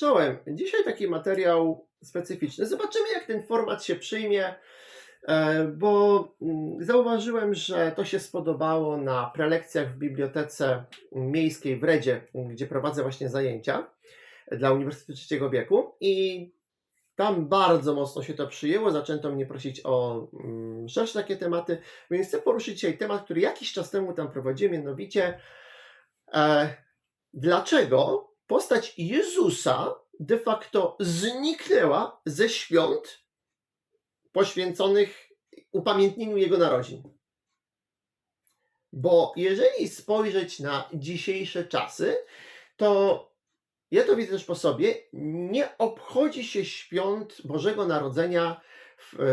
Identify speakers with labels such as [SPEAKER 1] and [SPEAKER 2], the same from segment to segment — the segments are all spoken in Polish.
[SPEAKER 1] Czołem. Dzisiaj taki materiał specyficzny. Zobaczymy, jak ten format się przyjmie, e, bo mm, zauważyłem, że to się spodobało na prelekcjach w Bibliotece Miejskiej w Redzie, gdzie prowadzę właśnie zajęcia dla Uniwersytetu Trzeciego Wieku i tam bardzo mocno się to przyjęło. Zaczęto mnie prosić o mm, szersze takie tematy, więc chcę poruszyć dzisiaj temat, który jakiś czas temu tam prowadziłem, mianowicie e, dlaczego postać Jezusa de facto zniknęła ze świąt poświęconych upamiętnieniu Jego narodzin. Bo jeżeli spojrzeć na dzisiejsze czasy, to ja to widzę też po sobie, nie obchodzi się świąt Bożego Narodzenia w, e,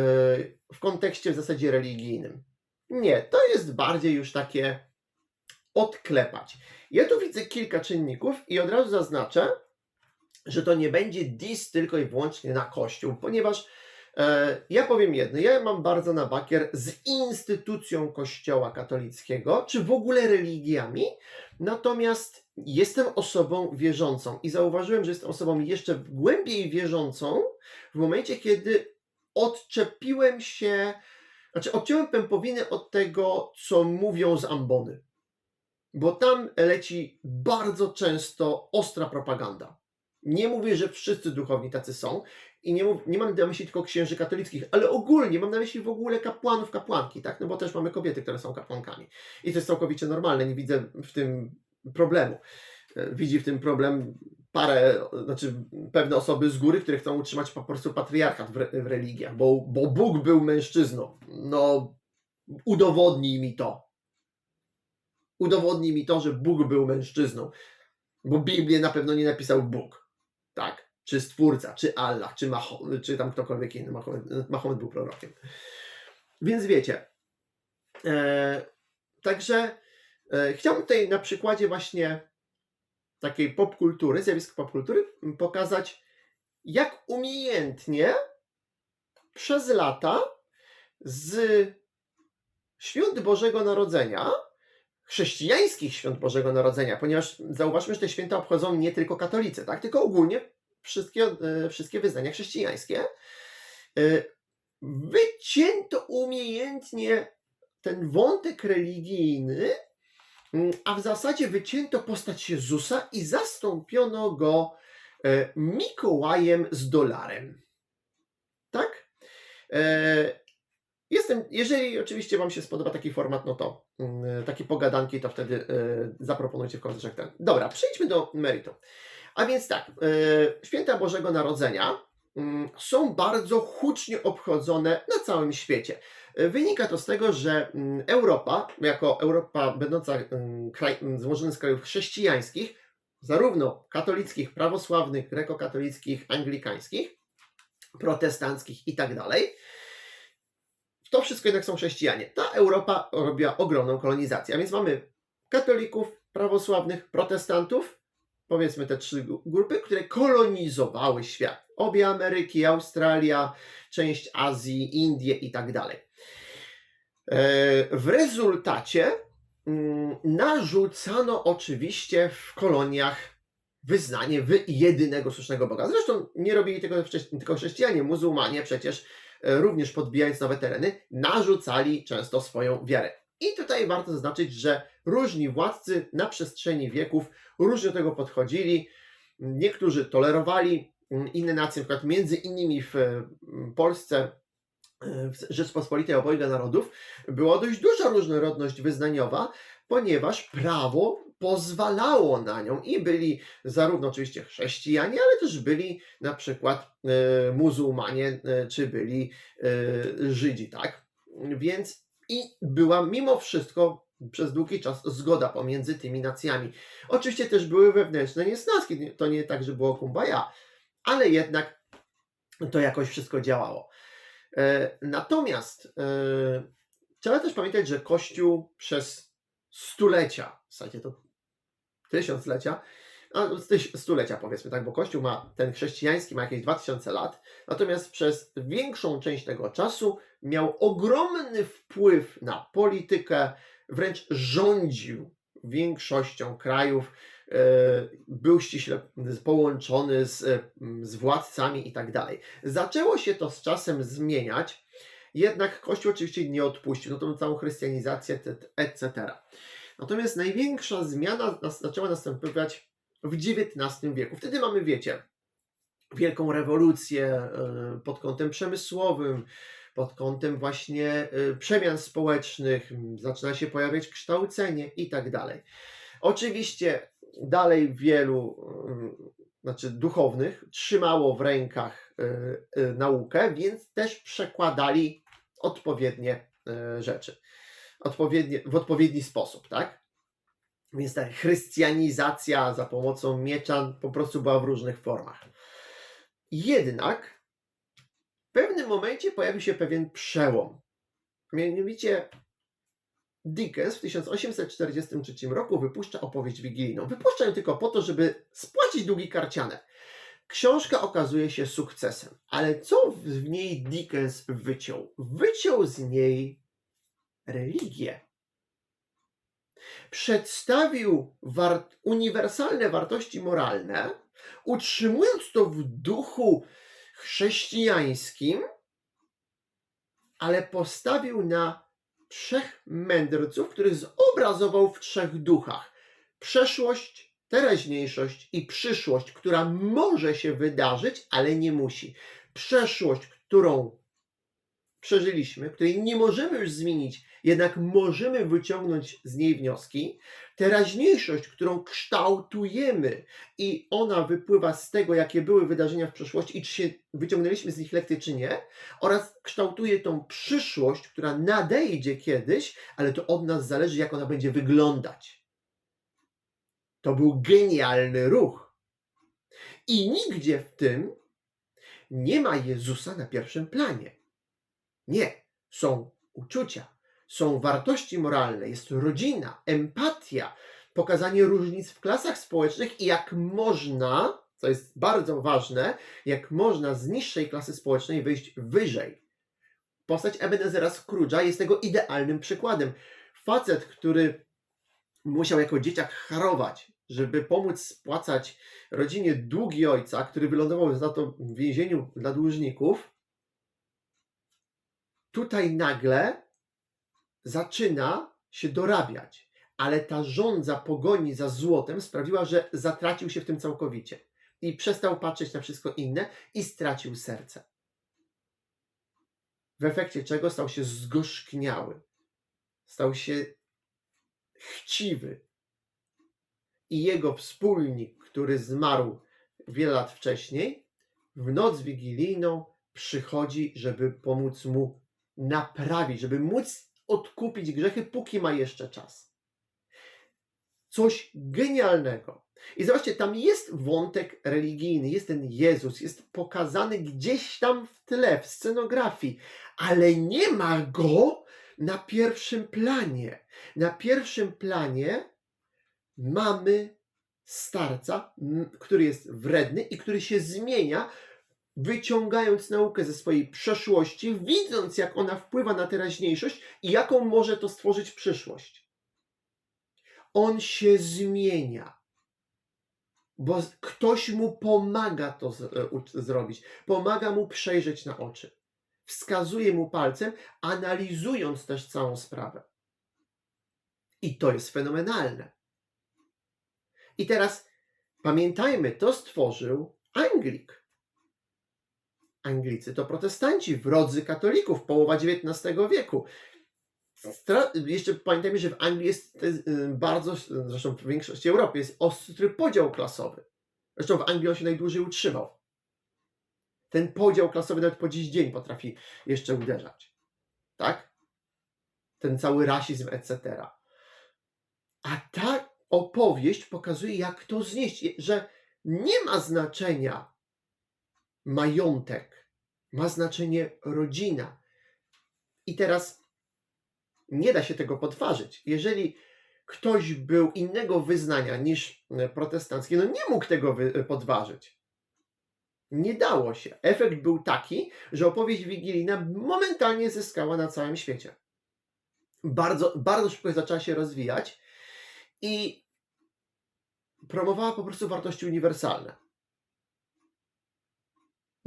[SPEAKER 1] w kontekście w zasadzie religijnym. Nie, to jest bardziej już takie odklepać. Ja tu widzę kilka czynników i od razu zaznaczę, że to nie będzie dis tylko i wyłącznie na Kościół, ponieważ e, ja powiem jedno, ja mam bardzo na bakier z instytucją Kościoła katolickiego, czy w ogóle religiami, natomiast jestem osobą wierzącą i zauważyłem, że jestem osobą jeszcze głębiej wierzącą w momencie, kiedy odczepiłem się, znaczy odciąłem pępowinę od tego, co mówią z ambony bo tam leci bardzo często ostra propaganda. Nie mówię, że wszyscy duchowni tacy są i nie, mów, nie mam na myśli tylko księży katolickich, ale ogólnie mam na myśli w ogóle kapłanów, kapłanki, tak? No bo też mamy kobiety, które są kapłankami. I to jest całkowicie normalne, nie widzę w tym problemu. E, Widzi w tym problem parę, znaczy pewne osoby z góry, które chcą utrzymać po prostu patriarchat w, re, w religiach, bo, bo Bóg był mężczyzną. No, udowodnij mi to udowodnij mi to, że Bóg był mężczyzną. Bo Biblię na pewno nie napisał Bóg. Tak? Czy Stwórca, czy Allah, czy, czy tam ktokolwiek inny. Mahomet, Mahomet był prorokiem. Więc wiecie. E, także e, chciałbym tutaj na przykładzie właśnie takiej popkultury, zjawisk popkultury, pokazać, jak umiejętnie przez lata z świąt Bożego Narodzenia chrześcijańskich świąt Bożego Narodzenia, ponieważ zauważmy, że te święta obchodzą nie tylko katolicy, tak? tylko ogólnie wszystkie, e, wszystkie wyznania chrześcijańskie. E, Wycięto umiejętnie ten wątek religijny, mm, a w zasadzie wycięto postać Jezusa i zastąpiono go e, Mikołajem z dolarem. Tak? Jestem, jeżeli oczywiście Wam się spodoba taki format, no to mm, takie pogadanki, to wtedy y, zaproponujcie w komentarzach ten. Dobra, przejdźmy do meritum. A więc tak, y, święta Bożego Narodzenia y, są bardzo hucznie obchodzone na całym świecie. Y, Wynika to z tego, że mm, Europa, jako Europa będąca mm, kraj, mm, złożona z krajów chrześcijańskich, zarówno katolickich, prawosławnych, grekokatolickich, anglikańskich, protestanckich i tak dalej, to wszystko jednak są chrześcijanie. Ta Europa robiła ogromną kolonizację, a więc mamy katolików, prawosławnych, protestantów, powiedzmy te trzy grupy, które kolonizowały świat. Obie Ameryki, Australia, część Azji, Indie i tak dalej. E, w rezultacie mm, narzucano oczywiście w koloniach wyznanie jedynego słusznego Boga. Zresztą nie robili tego tylko chrześcijanie, muzułmanie przecież również podbijając nowe tereny, narzucali często swoją wiarę. I tutaj warto zaznaczyć, że różni władcy na przestrzeni wieków różnie do tego podchodzili. Niektórzy tolerowali mm, inne nacje, na przykład między innymi w mm, Polsce, e, w Rzeczpospolitej obojga narodów, była dość duża różnorodność wyznaniowa, ponieważ prawo pozwalało na nią i byli zarówno oczywiście chrześcijanie, ale też byli na przykład e, muzułmanie, e, czy byli e, Żydzi, tak? Więc i była mimo wszystko przez długi czas zgoda pomiędzy tymi nacjami. Oczywiście też były wewnętrzne niesnaski, to nie tak, że było kumbaya, ale jednak to jakoś wszystko działało. Natomiast trzeba też pamiętać, że Kościół przez stulecia, w zasadzie to tysiąclecia, a stulecia powiedzmy tak, bo Kościół ma, ten chrześcijański ma jakieś 2000 lat, natomiast przez większą część tego czasu miał ogromny wpływ na politykę, wręcz rządził większością krajów, e, był ściśle połączony z, z władcami i tak dalej. Zaczęło się to z czasem zmieniać, jednak Kościół oczywiście nie odpuścił, no tą całą chrystianizację, etc. Natomiast największa zmiana zaczęła następować w XIX wieku. Wtedy mamy, wiecie, wielką rewolucję e, pod kątem przemysłowym, pod kątem właśnie e, przemian społecznych, zaczyna się pojawiać kształcenie i tak dalej. Oczywiście dalej wielu, mm, znaczy duchownych, trzymało w rękach e, e, naukę, więc też przekładali odpowiednie e, rzeczy. Odpowiednie, w odpowiedni sposób, tak? Więc ta chrystianizacja za pomocą miecza po prostu była w różnych formach. Jednak w pewnym momencie pojawił się pewien przełom. Mianowicie Dickens w 1843 roku wypuszcza opowieść wigilijną. Wypuszcza ją tylko po to, żeby spłacić długi karciane. Książka okazuje się sukcesem, ale co w niej Dickens wyciął? Wyciął z niej religię. Przedstawił uniwersalne wartości moralne, utrzymując to w duchu chrześcijańskim, ale postawił na trzech mędrców, których zobrazował w trzech duchach. Przeszłość, teraźniejszość i przyszłość, która może się wydarzyć, ale nie musi. Przeszłość, którą przeżyliśmy, której nie możemy już zmienić, jednak możemy wyciągnąć z niej wnioski. Teraźniejszość, którą kształtujemy i ona wypływa z tego, jakie były wydarzenia w przeszłości i czy się wyciągnęliśmy z nich lekcje, czy nie, oraz kształtuje tą przyszłość, która nadejdzie kiedyś, ale to od nas zależy, jak ona będzie wyglądać. To był genialny ruch. I nigdzie w tym nie ma Jezusa na pierwszym planie. Nie, są uczucia, są wartości moralne, jest rodzina, empatia, pokazanie różnic w klasach społecznych i jak można, co jest bardzo ważne, jak można z niższej klasy społecznej wyjść wyżej. Postać Ebenezera Scrooge'a jest tego idealnym przykładem. Facet, który musiał jako dzieciak harować, żeby pomóc spłacać rodzinie długi ojca, który wylądował za to w więzieniu dla dłużników, tutaj nagle zaczyna się dorabiać. Ale ta żądza pogoni za złotem sprawiła, że zatracił się w tym całkowicie. I przestał patrzeć na wszystko inne i stracił serce. W efekcie czego stał się zgorzkniały. Stał się chciwy. I jego wspólnik, który zmarł wiele lat wcześniej, w noc wigilijną przychodzi, żeby pomóc mu naprawić, żeby móc odkupić grzechy, póki ma jeszcze czas. Coś genialnego. I zobaczcie, tam jest wątek religijny, jest ten Jezus, jest pokazany gdzieś tam w tle, w scenografii, ale nie ma go na pierwszym planie. Na pierwszym planie mamy starca, który jest wredny i który się zmienia, wyciągając naukę ze swojej przeszłości, widząc jak ona wpływa na teraźniejszość i jaką może to stworzyć przyszłość. On się zmienia, bo ktoś mu pomaga to e, zrobić, pomaga mu przejrzeć na oczy, wskazuje mu palcem, analizując też całą sprawę. I to jest fenomenalne. I teraz pamiętajmy, to stworzył Anglik. Anglicy to protestanci, wrodzy katolików, połowa XIX wieku. Stra- jeszcze pamiętajmy, że w Anglii jest y, bardzo, zresztą w większości Europy, jest ostry podział klasowy. Zresztą w Anglii on się najdłużej utrzymał. Ten podział klasowy nawet po dziś dzień potrafi jeszcze uderzać. Tak? Ten cały rasizm, etc. A ta opowieść pokazuje, jak to znieść, że nie ma znaczenia majątek, ma znaczenie rodzina. I teraz nie da się tego podważyć. Jeżeli ktoś był innego wyznania niż e, protestanckie, no nie mógł tego wy- podważyć. Nie dało się. Efekt był taki, że opowieść wigilijna momentalnie zyskała na całym świecie. Bardzo, bardzo szybko zaczęła się rozwijać i promowała po prostu wartości uniwersalne.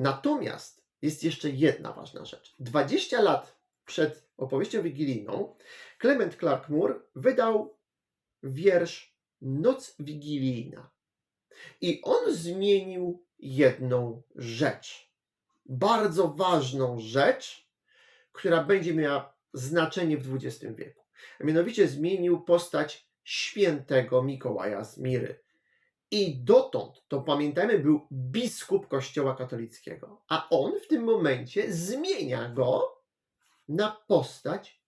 [SPEAKER 1] Natomiast jest jeszcze jedna ważna rzecz. 20 lat przed opowieścią wigilijną Clement Clark Moore wydał wiersz Noc Wigilijna. I on zmienił jedną rzecz. Bardzo ważną rzecz, która będzie miała znaczenie w XX wieku. A mianowicie zmienił postać świętego Mikołaja z Miry. I dotąd, to pamiętajmy, był biskup Kościoła katolickiego, a on w tym momencie zmienia go na postać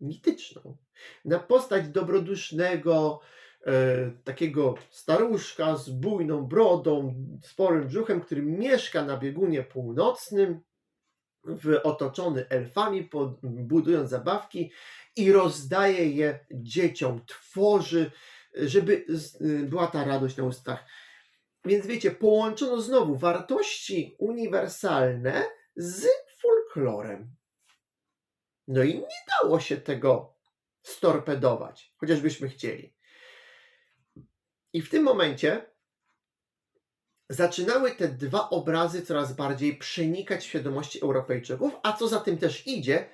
[SPEAKER 1] mityczną, na postać dobrodusznego, e, takiego staruszka z bujną brodą, sporym brzuchem, który mieszka na biegunie północnym, w, otoczony elfami, pod, budując zabawki i rozdaje je dzieciom, tworzy, żeby z- była ta radość na ustach. Więc wiecie, połączono znowu wartości uniwersalne z folklorem. No i nie dało się tego storpedować, chociażbyśmy chcieli. I w tym momencie zaczynały te dwa obrazy coraz bardziej przenikać w świadomości Europejczyków, a co za tym też idzie,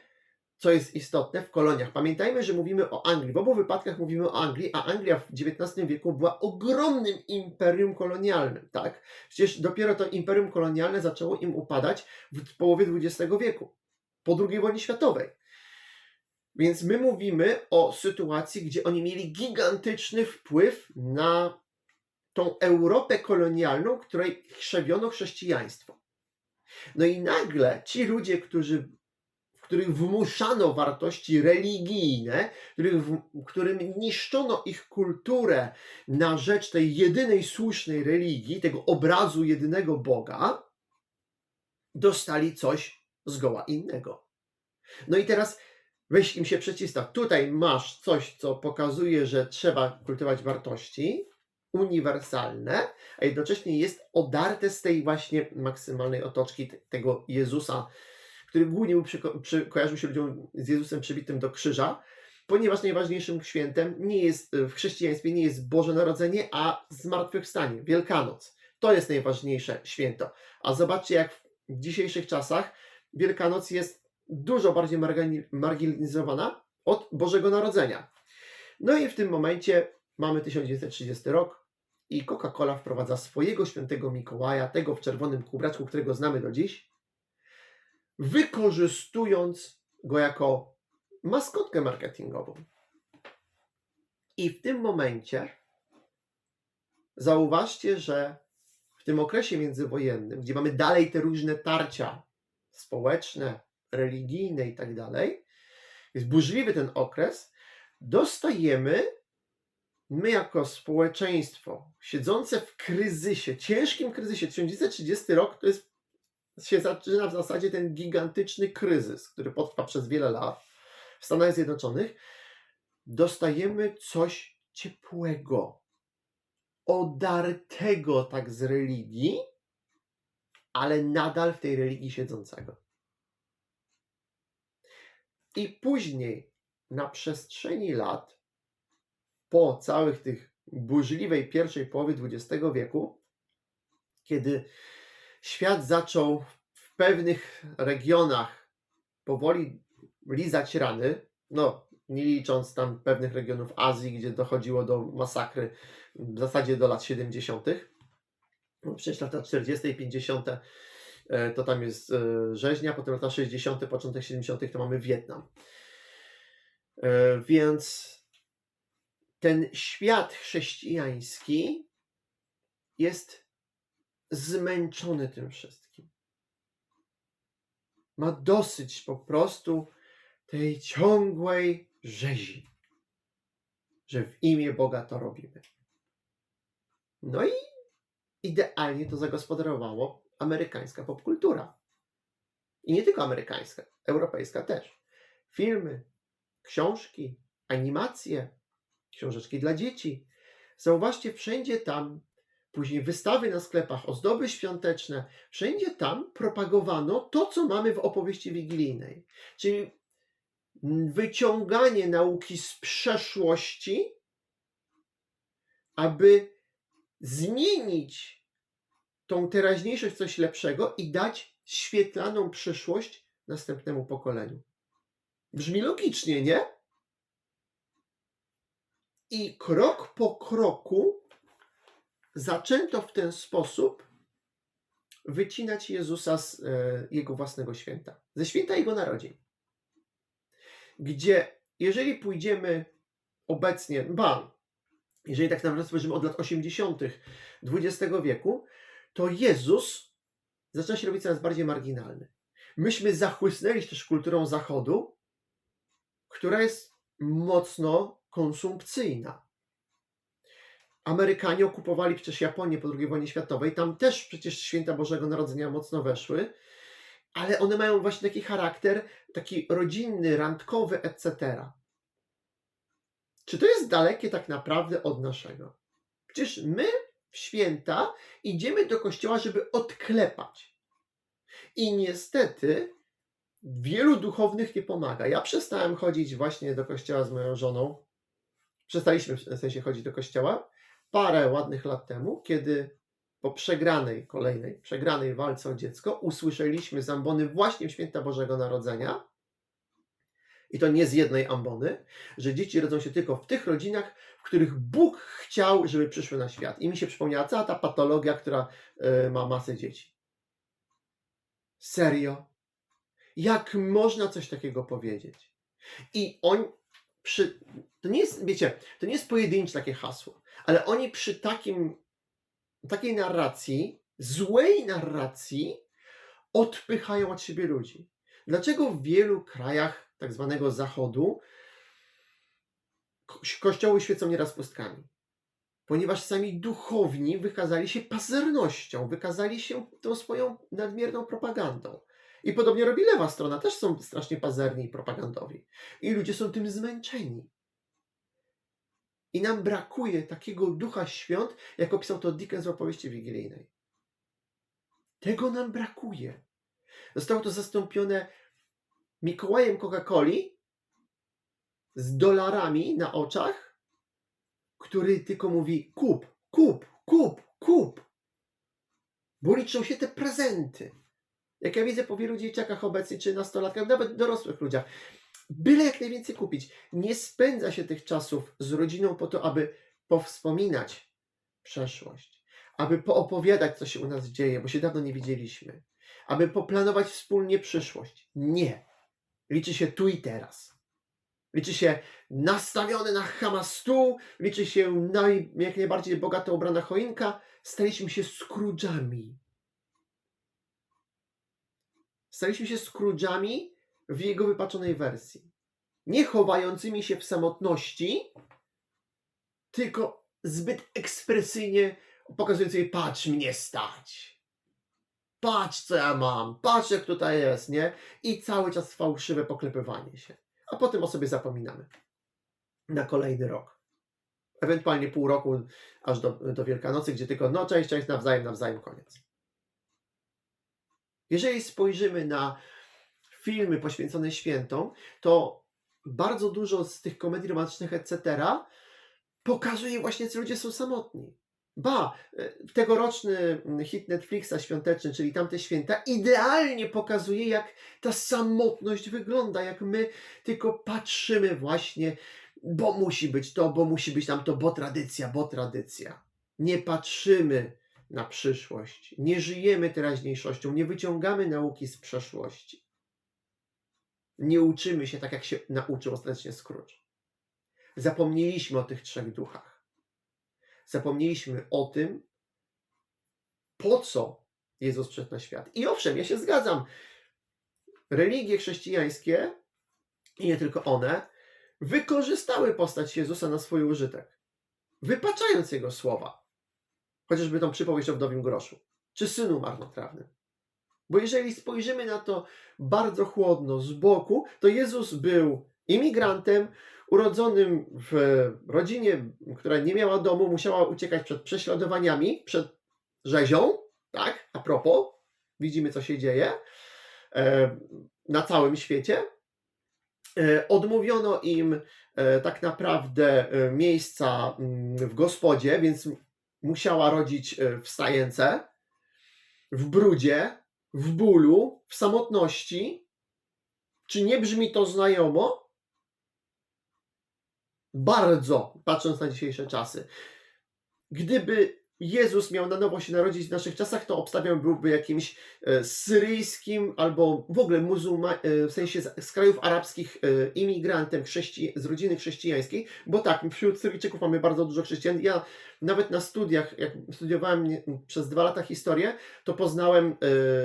[SPEAKER 1] co jest istotne w koloniach. Pamiętajmy, że mówimy o Anglii. W obu wypadkach mówimy o Anglii, a Anglia w XIX wieku była ogromnym imperium kolonialnym. Tak? Przecież dopiero to imperium kolonialne zaczęło im upadać w połowie XX wieku, po II wojnie światowej. Więc my mówimy o sytuacji, gdzie oni mieli gigantyczny wpływ na tą Europę kolonialną, której krzewiono chrześcijaństwo. No i nagle ci ludzie, którzy, w których wmuszano wartości religijne, których, w- którym niszczono ich kulturę na rzecz tej jedynej słusznej religii, tego obrazu jedynego Boga, dostali coś zgoła innego. No i teraz weź im się przeciwstaw. Tutaj masz coś, co pokazuje, że trzeba kultywować wartości uniwersalne, a jednocześnie jest odarte z tej właśnie maksymalnej otoczki te- tego Jezusa, który głównie był przyko- przy, kojarzył się ludziom z Jezusem przybitym do krzyża, ponieważ najważniejszym świętem nie jest w chrześcijaństwie nie jest Boże Narodzenie, a zmartwychwstanie, Wielkanoc. To jest najważniejsze święto. A zobaczcie, jak w dzisiejszych czasach Wielkanoc jest dużo bardziej marginalizowana od Bożego Narodzenia. No i w tym momencie mamy 1930 rok i Coca-Cola wprowadza swojego świętego Mikołaja, tego w czerwonym kubraczku, którego znamy do dziś, wykorzystując go jako maskotkę marketingową. I w tym momencie zauważcie, że w tym okresie międzywojennym, gdzie mamy dalej te różne tarcia społeczne, religijne i tak dalej, jest burzliwy ten okres, dostajemy my jako społeczeństwo siedzące w kryzysie, ciężkim kryzysie, 1930 rok to jest, się zaczyna w zasadzie ten gigantyczny kryzys, który potrwa przez wiele lat w Stanach Zjednoczonych, dostajemy coś ciepłego, odartego tak z religii, ale nadal w tej religii siedzącego. I później, na przestrzeni lat, po całych tych burzliwej pierwszej połowie XX wieku, kiedy świat zaczął w pewnych regionach powoli lizać rany, no nie licząc tam pewnych regionów Azji, gdzie dochodziło do masakry w zasadzie do lat 70. No przecież lata 40. i 50. e, to tam jest e, rzeźnia, potem lata 60., początek 70. to mamy Wietnam. E, Więc ten świat chrześcijański jest zmęczony tym wszystkim. Ma dosyć po prostu tej ciągłej rzezi, że w imię Boga to robimy. No i idealnie to zagospodarowało amerykańska popkultura. I nie tylko amerykańska, europejska też. Filmy, książki, animacje, książeczki dla dzieci. Zauważcie, wszędzie tam, później wystawy na sklepach, ozdoby świąteczne, wszędzie tam propagowano to, co mamy w opowieści wigilijnej. Czyli wyciąganie nauki z przeszłości, aby zmienić tą teraźniejszość w coś lepszego i dać świetlaną przyszłość następnemu pokoleniu. Brzmi logicznie, nie? I krok po kroku zaczęto w ten sposób wycinać Jezusa z e, jego własnego święta, ze święta jego narodzin. Gdzie, jeżeli pójdziemy obecnie, ba, jeżeli tak naprawdę spojrzymy od lat 80. XX wieku, to Jezus zaczyna się robić coraz bardziej marginalny. Myśmy zachłysnęli też kulturą Zachodu, która jest mocno konsumpcyjna. Amerykanie okupowali przecież Japonię po II wojnie światowej, tam też przecież święta Bożego Narodzenia mocno weszły, ale one mają właśnie taki charakter, taki rodzinny, randkowy, etc. Czy to jest dalekie tak naprawdę od naszego? Przecież my w święta idziemy do kościoła, żeby odklepać. I niestety wielu duchownych nie pomaga. Ja przestałem chodzić właśnie do kościoła z moją żoną. Przestaliśmy w sensie chodzić do kościoła parę ładnych lat temu, kiedy po przegranej, kolejnej, przegranej walce o dziecko usłyszeliśmy z ambony właśnie w święta Bożego Narodzenia, i to nie z jednej ambony, że dzieci rodzą się tylko w tych rodzinach, w których Bóg chciał, żeby przyszły na świat. I mi się przypomniała cała ta patologia, która y, ma masę dzieci. Serio? Jak można coś takiego powiedzieć? I on przy. To nie jest, wiecie, to nie jest pojedyncze takie hasło, ale oni przy takim, takiej narracji, złej narracji, odpychają od siebie ludzi. Dlaczego w wielu krajach tak zwanego Zachodu ko- kościoły świecą nieraz pustkami? Ponieważ sami duchowni wykazali się pazernością, wykazali się tą swoją nadmierną propagandą. I podobnie robi lewa strona, też są strasznie pazerni i propagandowi. I ludzie są tym zmęczeni. I nam brakuje takiego ducha świąt, jak opisał to Dickens w opowieści wigilijnej. Tego nam brakuje. Zostało to zastąpione Mikołajem Coca-Coli z dolarami na oczach, który tylko mówi kup, kup, kup, kup. Bo liczą się te prezenty. Jak ja widzę po wielu dzieciakach obecnie, czy nastolatkach, nawet dorosłych ludziach, byle jak najwięcej kupić. Nie spędza się tych czasów z rodziną po to, aby powspominać przeszłość, aby poopowiadać, co się u nas dzieje, bo się dawno nie widzieliśmy, aby poplanować wspólnie przyszłość. Nie. Liczy się tu i teraz. Liczy się nastawiony na chama stół, liczy się naj, jak najbardziej bogato ubrana choinka. Staliśmy się Scrooge'ami. Staliśmy się Scrooge'ami w jego wypaczonej wersji. Nie chowającymi się w samotności, tylko zbyt ekspresyjnie pokazującymi, patrz mnie stać. Patrz co ja mam, patrz jak tutaj jest, nie? I cały czas fałszywe poklepywanie się. A potem o sobie zapominamy. Na kolejny rok. Ewentualnie pół roku, aż do, do Wielkanocy, gdzie tylko no cześć, cześć, nawzajem, nawzajem, koniec. Jeżeli spojrzymy na filmy poświęcone świętom, to bardzo dużo z tych komedii romantycznych, etc., pokazuje właśnie, że ludzie są samotni. Ba, e, tegoroczny hit Netflixa świąteczny, czyli tamte święta, idealnie pokazuje, jak ta samotność wygląda, jak my tylko patrzymy właśnie, bo musi być to, bo musi być tamto, bo tradycja, bo tradycja. Nie patrzymy na przyszłość, nie żyjemy teraźniejszością, nie wyciągamy nauki z przeszłości. Nie uczymy się tak, jak się nauczył ostatecznie Scrooge. Zapomnieliśmy o tych trzech duchach zapomnieliśmy o tym, po co Jezus przyszedł na świat. I owszem, ja się zgadzam. Religie chrześcijańskie, i nie tylko one, wykorzystały postać Jezusa na swój użytek, wypaczając Jego słowa. Chociażby tą przypowieść o wdowim groszu, czy synu marnotrawnym. Bo jeżeli spojrzymy na to bardzo chłodno z boku, to Jezus był imigrantem, urodzonym w rodzinie, która nie miała domu, musiała uciekać przed prześladowaniami, przed rzezią, tak? A propos, widzimy co się dzieje e, na całym świecie. E, odmówiono im e, tak naprawdę miejsca mm, w gospodzie, więc musiała rodzić e, w stajence, w brudzie, w bólu, w samotności. Czy nie brzmi to znajomo? Bardzo, patrząc na dzisiejsze czasy. Gdyby Jezus miał na nowo się narodzić w naszych czasach, to obstawiam byłby jakimś e, syryjskim albo w ogóle muzułma, e, w sensie z, krajów arabskich e, imigrantem chrześci- z rodziny chrześcijańskiej, bo tak, wśród Syryjczyków mamy bardzo dużo chrześcijan. Ja nawet na studiach, jak studiowałem przez dwa lata historię, to poznałem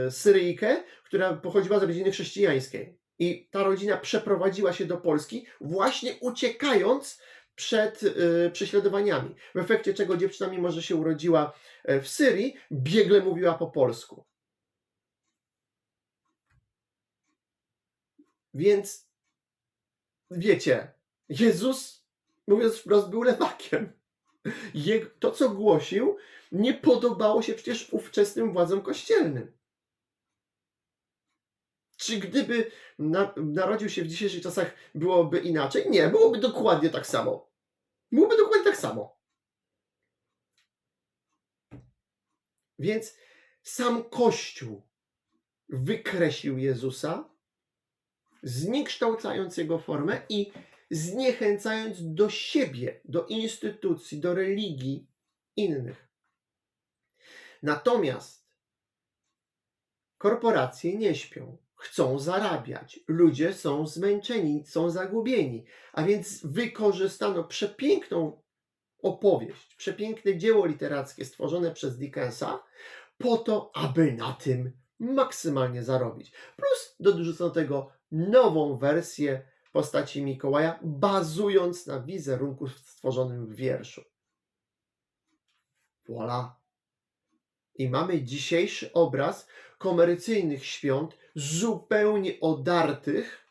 [SPEAKER 1] Syryjkę, która pochodziła z rodziny chrześcijańskiej. I ta rodzina przeprowadziła się do Polski właśnie uciekając przed y, prześladowaniami. W efekcie czego dziewczyna, mimo że się urodziła e, w Syrii, biegle mówiła po polsku. Więc wiecie, Jezus, mówiąc wprost, był lewakiem. Jego, to, co głosił, nie podobało się przecież ówczesnym władzom kościelnym. Czy gdyby na, narodził się w dzisiejszych czasach, byłoby inaczej? Nie, byłoby dokładnie tak samo. Byłoby dokładnie tak samo. Więc sam Kościół wykreślił Jezusa, zniekształcając jego formę i zniechęcając do siebie, do instytucji, do religii innych. Natomiast korporacje nie śpią, chcą zarabiać, ludzie są zmęczeni, są zagubieni, a więc wykorzystano przepiękną opowieść, przepiękne dzieło literackie stworzone przez Dickensa po to, aby na tym maksymalnie zarobić. Plus dorzucono do tego nową wersję postaci Mikołaja, bazując na wizerunku stworzonym w wierszu. Voilà. I mamy dzisiejszy obraz komercyjnych świąt, zupełnie odartych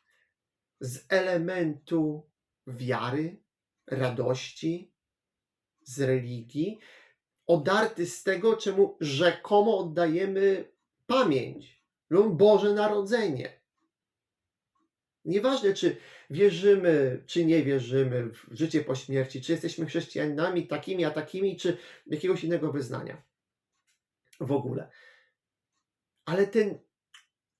[SPEAKER 1] z elementu wiary, radości, z religii, odarty z tego, czemu rzekomo oddajemy pamięć, lub Boże Narodzenie. Nieważne, czy wierzymy, czy nie wierzymy w życie po śmierci, czy jesteśmy chrześcijanami takimi, a takimi, czy jakiegoś innego wyznania. W ogóle. Ale ten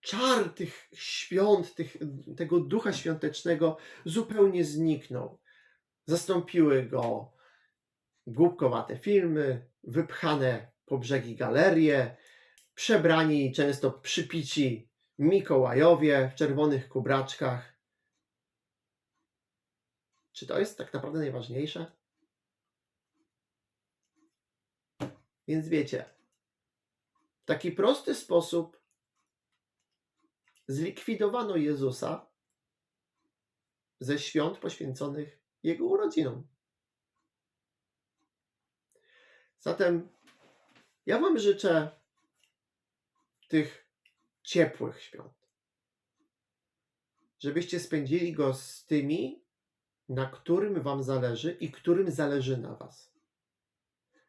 [SPEAKER 1] czar tych świąt, tych, tego ducha świątecznego zupełnie zniknął. Zastąpiły go głupkowate filmy, wypchane po brzegi galerie, przebrani często przypici Mikołajowie w czerwonych kubraczkach. Czy to jest tak naprawdę najważniejsze? Więc wiecie, w taki prosty sposób zlikwidowano Jezusa ze świąt poświęconych Jego urodzinom. Zatem ja Wam życzę tych ciepłych świąt, żebyście spędzili go z tymi, na którym Wam zależy i którym zależy na Was.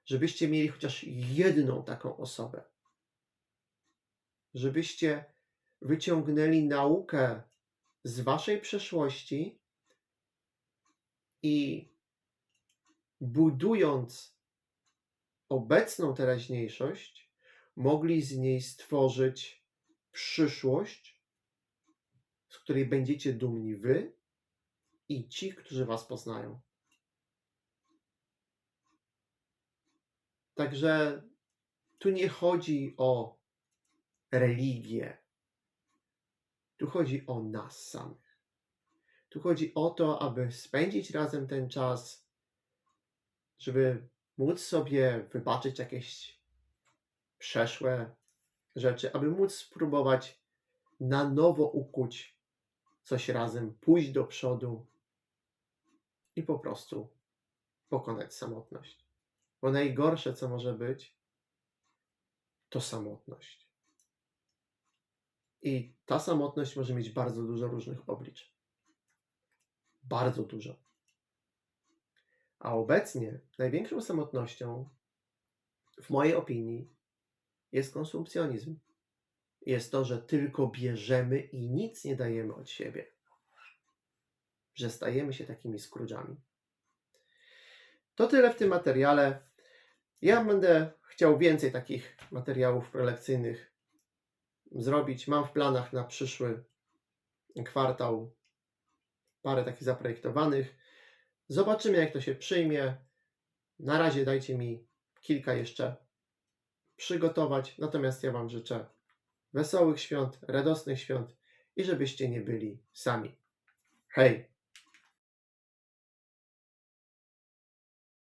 [SPEAKER 1] Żebyście mieli chociaż jedną taką osobę. Żebyście wyciągnęli naukę z Waszej przeszłości i budując obecną teraźniejszość, mogli z niej stworzyć przyszłość, z której będziecie dumni Wy i ci, którzy Was poznają. Także tu nie chodzi o religię. Tu chodzi o nas samych. Tu chodzi o to, aby spędzić razem ten czas, żeby móc sobie wybaczyć jakieś przeszłe rzeczy, aby móc spróbować na nowo ukuć coś razem, pójść do przodu i po prostu pokonać samotność. Bo najgorsze, co może być, to samotność. I ta samotność może mieć bardzo dużo różnych oblicz. Bardzo dużo. A obecnie największą samotnością, w mojej opinii, jest konsumpcjonizm. Jest to, że tylko bierzemy i nic nie dajemy od siebie. Że stajemy się takimi skróżami. To tyle w tym materiale. Ja będę chciał więcej takich materiałów prelekcyjnych zrobić. Mam w planach na przyszły kwartał parę takich zaprojektowanych. Zobaczymy, jak to się przyjmie. Na razie dajcie mi kilka jeszcze przygotować. Natomiast ja Wam życzę wesołych świąt, radosnych świąt i żebyście nie byli sami. Hej!